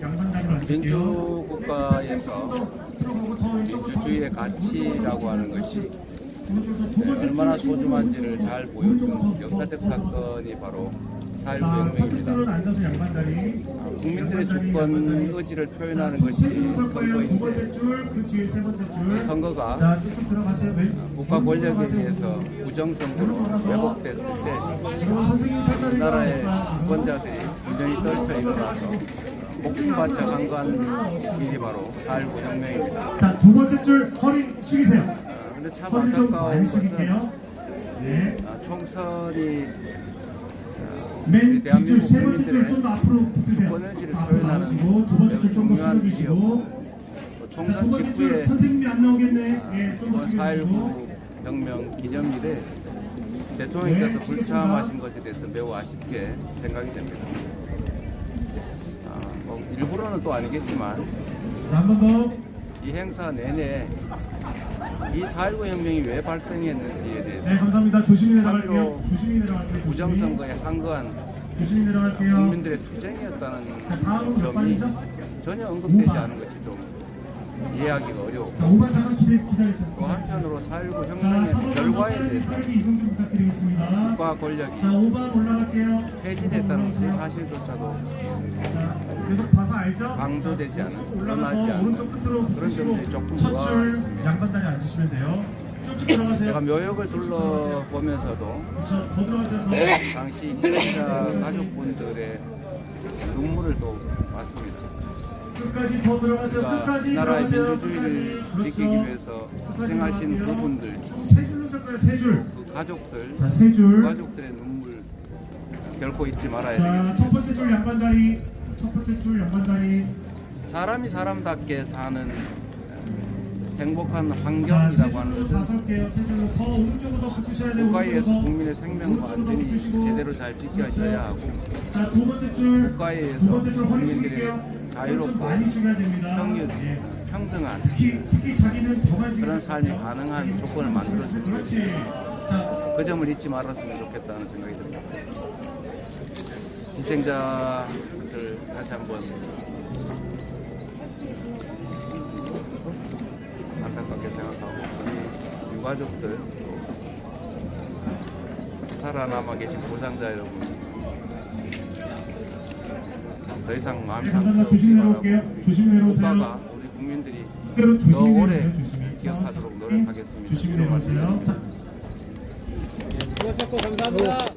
양반 다리. 민주 국가에서 더 왼쪽으로 민주주의의 가치라고 하는 것이 번째 얼마나 줄 소중한지를 잘 보여준 역사적. 사건이 바로 자, 첫째 4.16혁명입니다. 줄은 앉아서 양반 다리. 국민들의 주권. 의지를 표현하는 자, 것이 선거인데 줄, 그 줄. 선거가 자, 국가 권력에. 의해서 부정선거로 왜곡됐을 때 그리고 선생님 철자리가 나라의 없어요, 지금. 주권자들이 완전히 떨쳐 일어나서 목숨 바쳐 간과한 일이 바로 4.19 혁명입니다. 자, 두 번째 줄 허리 숙이세요. 어, 근데 참 허리 좀 많이 숙일게요. 네. 아, 총선이 어, 맨 뒷줄 세 번째 줄 좀 더 앞으로 붙으세요. 앞으로 나오시고 두 번째 줄 좀 더 숙여주시고. 뭐 자, 두 번째 줄 직후에 선생님이 안 나오겠네. 아, 예, 좀더 이번 숙여주시고. 4.19 혁명 기념일에 대통령께서 네, 불참하신 것에 대해서 매우 아쉽게 생각이 됩니다. 아, 뭐 일부러는 또 아니겠지만. 이 행사 내내 이 4.19 혁명이 왜 발생했는지에 대해서 네, 감사합니다. 조심히 내려갈게요. 조심히 내려갈게요. 부정선거에 한거한 조심히 내려갈게요. 국민들의 투쟁이었다는 자, 다음 몇 점이? 전혀 언급되지. 않은 것이 좀 이해하기가 어려워. 자, 5반 잠깐 기대, 기다리세요. 또 한편으로 4.19 자, 혁명의 4번 결과에 대해서. 국가 권력이 자, 5반 올라갈게요. 폐지됐다는 그 올라오세요. 사실조차도 자, 계속 봐서 알죠? 강조되지 드러나지 올라가서 오른쪽 끝으로 그런 점들이 조금 첫줄 의아했습니다. 양반 다리 앉으시면 돼요. 쭉쭉 들어가세요. 제가 묘역을 둘러보면서도 저, 더 들어가세요. 더. 당시 희생자 가족분들의 눈물을 또 봤습니다. 끝까지 더 들어가세요. 그러니까 끝까지 나라의 들어가세요. 민주주의를 끝까지. 지키기 그렇죠. 위해서 끝까지 희생하신. 그분들, 총세 줄로 쓸 거예요. 세 줄. 그 가족들, 자, 세 그 줄. 가족들의 눈물 결코 잊지 말아야 자. 첫 번째 줄 양반 다리. 첫 번째 줄 양반 다리. 사람이 사람답게 사는 행복한 자, 세 환경이라고 하는 줄로 것은 다섯 개요. 세 줄로 더 오른쪽으로 더 붙으셔야 돼요. 국가에 의해서 오른쪽으로 더. 국민의 생명과 오른쪽으로 안전이 붙으시고. 제대로 잘 지켜져야 하고 자, 두 번째 줄. 국가에 의해서 두 번째 줄 허리 국민들의 숙일게요. 자유롭고. 평균, 예. 평등한 특히 특히 자기는 더 많이 그런 삶이. 가능한 조건을. 자, 그 점을 잊지 말았으면 좋겠다는 생각이 듭니다. 희생자들 다시 한번 안타깝게 생각하고 유가족들 또 살아남아 계신 보상자 여러분 더 이상 마음이 네, 감사합니다. 조심히 내려올게요. 조심히 내려오세요. 우리 국민들이 그대로 더 조심히 오래 내려오세요. 조심히. 기억하도록 자, 노력하겠습니다. 조심히 내려오세요. 말씀드립니다. 자, 수고하셨고 감사합니다.